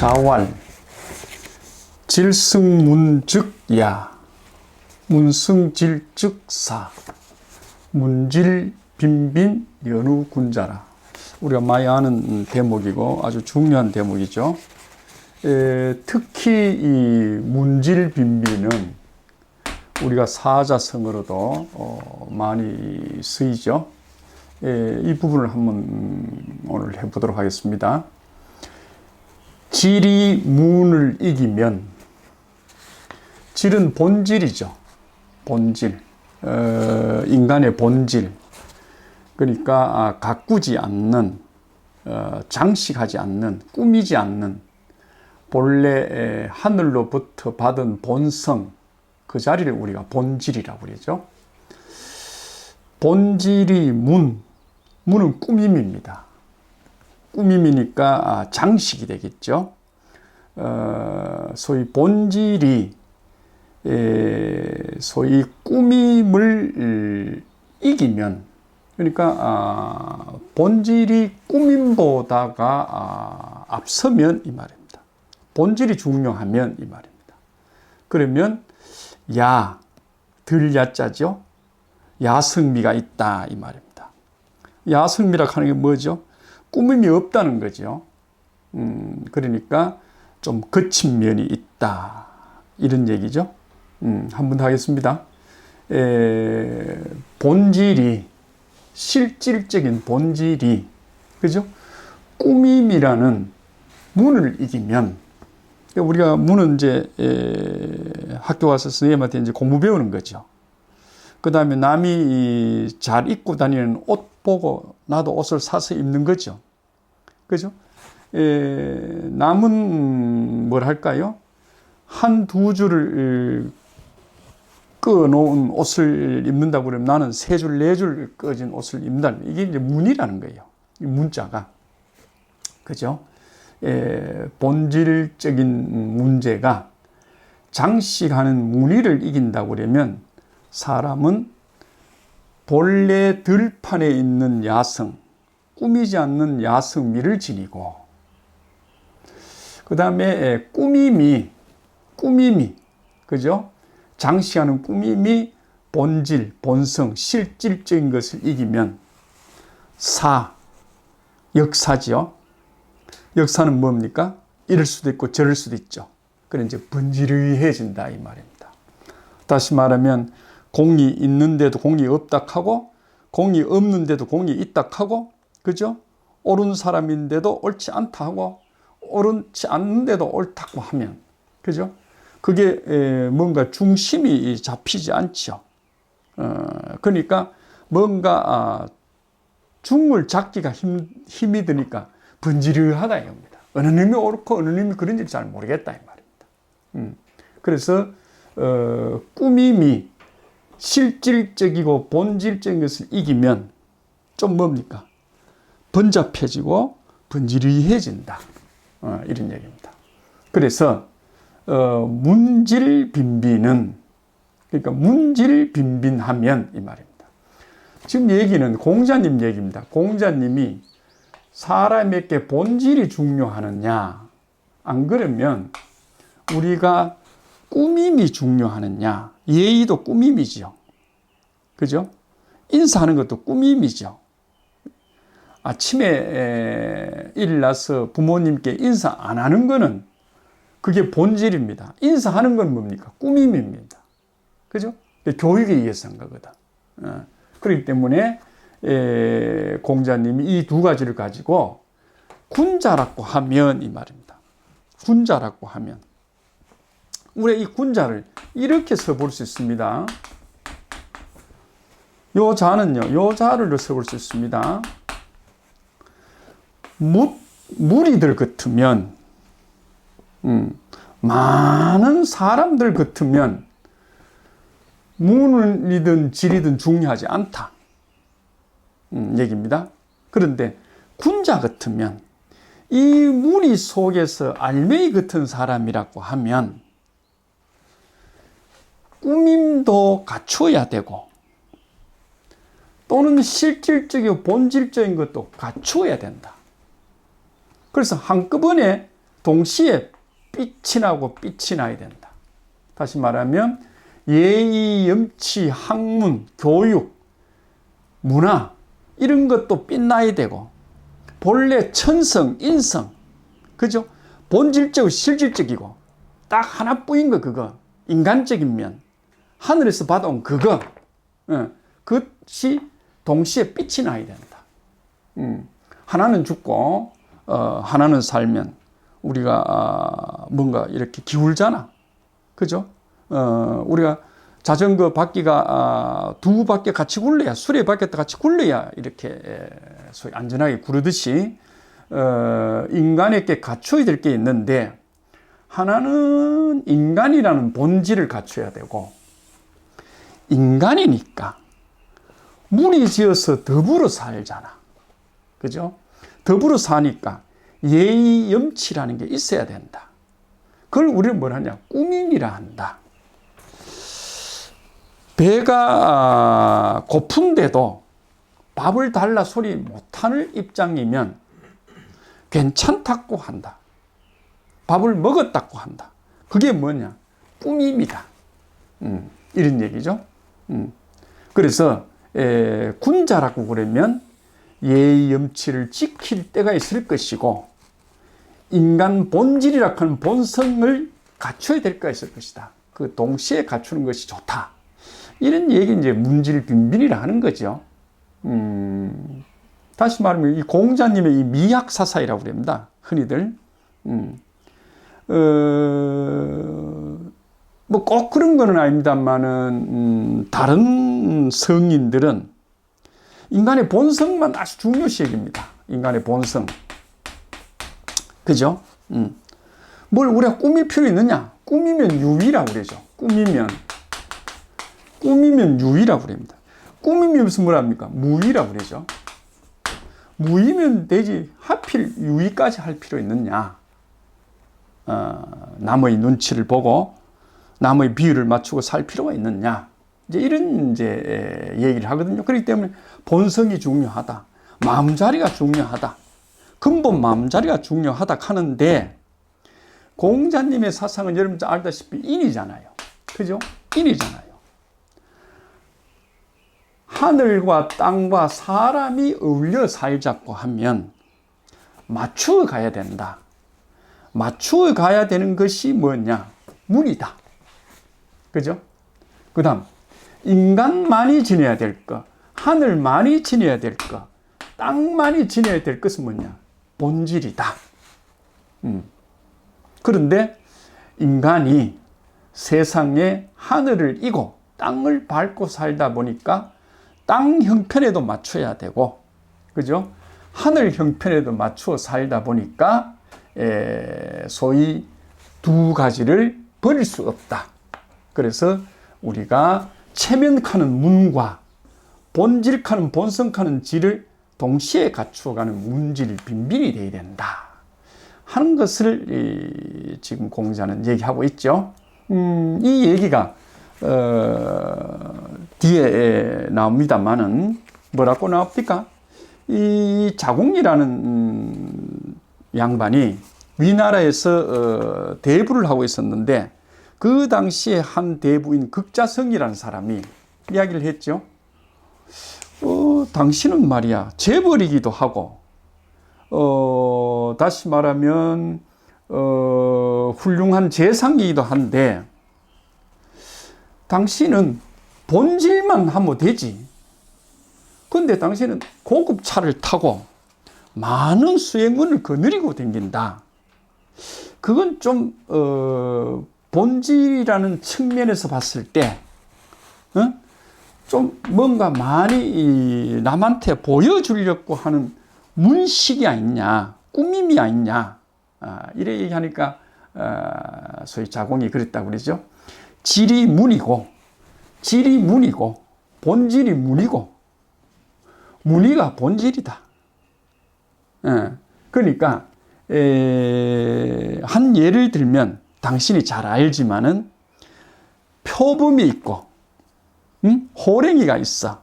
자왈 질승문즉야 문승질즉사 문질 빈빈 연우 군자라 우리가 많이 아는 대목이고 아주 중요한 대목이죠. 에, 특히 이 문질 빈빈은 우리가 사자성어로도 어, 많이 쓰이죠. 에, 이 부분을 한번 음, 오늘 해보도록 하겠습니다. 질이 문을 이기면 질은 본질이죠. 본질. 어, 인간의 본질. 그러니까 아, 가꾸지 않는, 어, 장식하지 않는, 꾸미지 않는 본래 하늘로부터 받은 본성 그 자리를 우리가 본질이라고 그러죠. 본질이 문, 문은 꾸밈입니다. 꾸밈이니까 아, 장식이 되겠죠. 어, 소위 본질이 에, 소위 꾸밈을 이기면 그러니까 아, 본질이 꾸밈보다가 아, 앞서면 이 말입니다. 본질이 중요하면 이 말입니다. 그러면 야, 들 야자죠. 야성미가 있다 이 말입니다. 야성미라 하는 게 뭐죠? 꾸밈이 없다는 거죠. 음, 그러니까 좀 거친 면이 있다. 이런 얘기죠. 음, 한번 더 하겠습니다. 에, 본질이, 실질적인 본질이, 그죠? 꾸밈이라는 문을 이기면, 우리가 문은 이제, 에, 학교 와서 선생님한테 이제 공부 배우는 거죠. 그 다음에 남이 잘 입고 다니는 옷 보고 나도 옷을 사서 입는 거죠. 그죠? 에, 남은 뭘 할까요? 한 두 줄을 꺼놓은 옷을 입는다고 그러면 나는 세 줄, 네 줄 꺼진 옷을 입는다. 이게 이제 문이라는 거예요. 이 문자가. 그죠? 에, 본질적인 문제가 장식하는 무늬를 이긴다고 그러면 사람은 본래 들판에 있는 야성, 꾸미지 않는 야성미를 지니고, 그 다음에 꾸밈이, 꾸밈이, 그죠? 장시하는 꾸밈이 본질, 본성, 실질적인 것을 이기면 사, 역사지요. 역사는 뭡니까? 이럴 수도 있고 저럴 수도 있죠. 그래 이제 번지르해진다 이 말입니다. 다시 말하면 공이 있는데도 공이 없다 하고 공이 없는데도 공이 있다 하고 그죠? 옳은 사람인데도 옳지 않다 하고 옳지 않는데도 옳다고 하면 그죠? 그게 뭔가 중심이 잡히지 않죠. 어, 그러니까 뭔가 아, 중을 잡기가 힘, 힘이 드니까 번지르하다 이겁니다. 어느 놈이 옳고 어느 놈이 그런지 잘 모르겠다 이 말입니다. 음, 그래서 어, 꾸밈이 실질적이고 본질적인 것을 이기면 좀 뭡니까? 번잡해지고 번지르해진다. 어, 이런 얘기입니다. 그래서 어, 문질 빈빈은 그러니까 문질 빈빈하면 이 말입니다. 지금 얘기는 공자님 얘기입니다. 공자님이 사람에게 본질이 중요하느냐 안 그러면 우리가 꾸밈이 중요하느냐 예의도 꾸밈이죠. 그죠? 인사하는 것도 꾸밈이죠. 아침에 일어나서 부모님께 인사 안 하는 거는 그게 본질입니다. 인사하는 건 뭡니까? 꾸밈입니다. 그죠? 교육에 의해서 한 거거든. 어. 그렇기 때문에 공자님이 이 두 가지를 가지고 군자라고 하면 이 말입니다. 군자라고 하면 우리 이 군자를 이렇게 써볼 수 있습니다. 요 자는요, 요 자를 써볼 수 있습니다. 무, 무리들 같으면, 음, 많은 사람들 같으면, 문이든 질이든 중요하지 않다. 음, 얘기입니다. 그런데 군자 같으면, 이 무리 속에서 알맹이 같은 사람이라고 하면, 꾸밈도 갖춰야 되고 또는 실질적이고 본질적인 것도 갖추어야 된다. 그래서 한꺼번에 동시에 빛이 나고 빛이 나야 된다. 다시 말하면 예의, 염치, 학문, 교육, 문화 이런 것도 빛나야 되고 본래 천성, 인성 그죠? 본질적, 실질적이고 딱 하나뿐인 거 그거 인간적인 면 하늘에서 받아온 그거 어, 그것이 동시에 빛이 나야 된다. 음, 하나는 죽고 어, 하나는 살면 우리가 아, 뭔가 이렇게 기울잖아. 그죠? 어, 우리가 자전거 바퀴가 아, 두 바퀴 같이 굴러야 수레 바퀴도 같이 굴러야 이렇게 에, 소위 안전하게 구르듯이 어, 인간에게 갖춰야 될 게 있는데 하나는 인간이라는 본질을 갖춰야 되고 인간이니까 무리 지어서 더불어 살잖아. 그죠? 더불어 사니까 예의 염치라는 게 있어야 된다. 그걸 우리는 뭘 하냐? 꾸밈이라 한다. 배가 아, 고픈데도 밥을 달라 소리 못하는 입장이면 괜찮다고 한다. 밥을 먹었다고 한다. 그게 뭐냐? 꾸밈이다. 음, 이런 얘기죠. 음. 그래서 에, 군자라고 그러면 예의 염치를 지킬 때가 있을 것이고 인간 본질이라 하는 본성을 갖춰야 될 때가 있을 것이다. 그 동시에 갖추는 것이 좋다. 이런 얘기 이제 문질 빈빈이라 하는 거죠. 음, 다시 말하면 이 공자님의 이 미학 사사이라고 그럽니다. 흔히들. 음, 어, 뭐 꼭 그런 거는 아닙니다만은 음, 다른 성인들은 인간의 본성만 아주 중요시 여깁니다. 인간의 본성. 그죠? 음. 뭘 우리가 꾸밀 필요 있느냐? 꾸미면 유위라고 그러죠. 꾸미면. 꾸미면 유위라고 그럽니다. 꾸미면 무슨 뭐랍니까? 무위라고 그러죠. 무위면 되지. 하필 유위까지 할 필요 있느냐? 어, 남의 눈치를 보고 남의 비율을 맞추고 살 필요가 있느냐? 이제 이런 이제 얘기를 하거든요. 그렇기 때문에 본성이 중요하다. 마음자리가 중요하다. 근본 마음자리가 중요하다 하는데 공자님의 사상은 여러분 알다시피 인이잖아요. 그죠? 인이잖아요. 하늘과 땅과 사람이 어울려 살자고 하면 맞추어 가야 된다. 맞추어 가야 되는 것이 뭐냐? 문이다. 그죠? 그 다음, 인간만이 지내야 될 것, 하늘만이 지내야 될 것, 땅만이 지내야 될 것은 뭐냐? 본질이다. 음. 그런데 인간이 세상에 하늘을 이고 땅을 밟고 살다 보니까 땅 형편에도 맞춰야 되고, 그죠? 하늘 형편에도 맞추어 살다 보니까, 에, 소위 두 가지를 버릴 수 없다. 그래서 우리가 체면카는 문과 본질카는 본성카는 질을 동시에 갖추어가는 문질 빈빈이 되어야 된다. 하는 것을 지금 공자는 얘기하고 있죠. 음, 이 얘기가 어, 뒤에 나옵니다만은 뭐라고 나옵니까? 이 자궁이라는 음, 양반이 위나라에서 어, 대부를 하고 있었는데 그 당시에 한 대부인 극자성이라는 사람이 이야기를 했죠. 어, 당신은 말이야, 재벌이기도 하고, 어, 다시 말하면, 어, 훌륭한 재상이기도 한데, 당신은 본질만 하면 되지. 근데 당신은 고급 차를 타고 많은 수행문을 거느리고 댕긴다. 그건 좀, 어, 본질이라는 측면에서 봤을 때, 어? 좀 뭔가 많이 남한테 보여주려고 하는 문식이 아니냐, 꾸밈이 아니냐, 아, 이래 얘기하니까, 아, 소위 자공이 그랬다고 그러죠. 질이 문이고, 질이 문이고, 본질이 문이고, 문이가 본질이다. 예, 그러니까, 에, 한 예를 들면, 당신이 잘 알지만은 표범이 있고 응? 호랭이가 있어.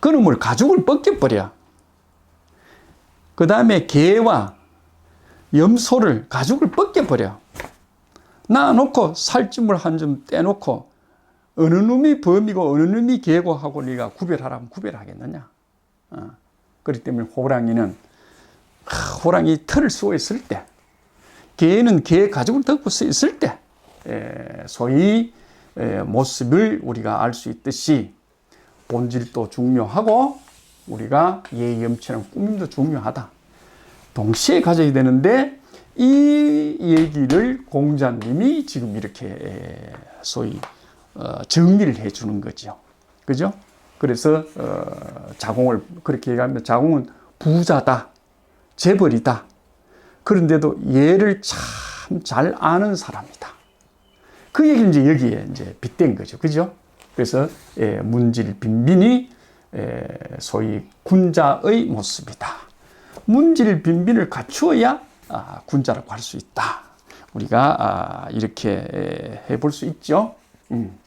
그놈을 가죽을 벗겨버려. 그 다음에 개와 염소를 가죽을 벗겨버려. 놔놓고 살찜을 한 점 떼놓고 어느 놈이 범이고 어느 놈이 개고 하고 네가 구별하라면 구별하겠느냐. 어. 그렇기 때문에 호랑이는 아, 호랑이 털을 쏘고 있을 때 개는 개 가죽을 덮고 서 있을 때 에, 소위 에, 모습을 우리가 알 수 있듯이 본질도 중요하고 우리가 예의 염치랑 꾸밈도 중요하다. 동시에 가져야 되는데 이 얘기를 공자님이 지금 이렇게 소위 어, 정리를 해주는 거죠. 그죠? 그래서 어, 자공을 그렇게 얘기하면 자공은 부자다, 재벌이다. 그런데도 얘를 참 잘 아는 사람이다. 그 얘기를 이제 여기에 이제 빗댄 거죠. 그죠? 그래서 예, 문질 빈빈이 예, 소위 군자의 모습이다. 문질 빈빈을 갖추어야 아, 군자라고 할 수 있다. 우리가 아, 이렇게 해볼 수 있죠. 음.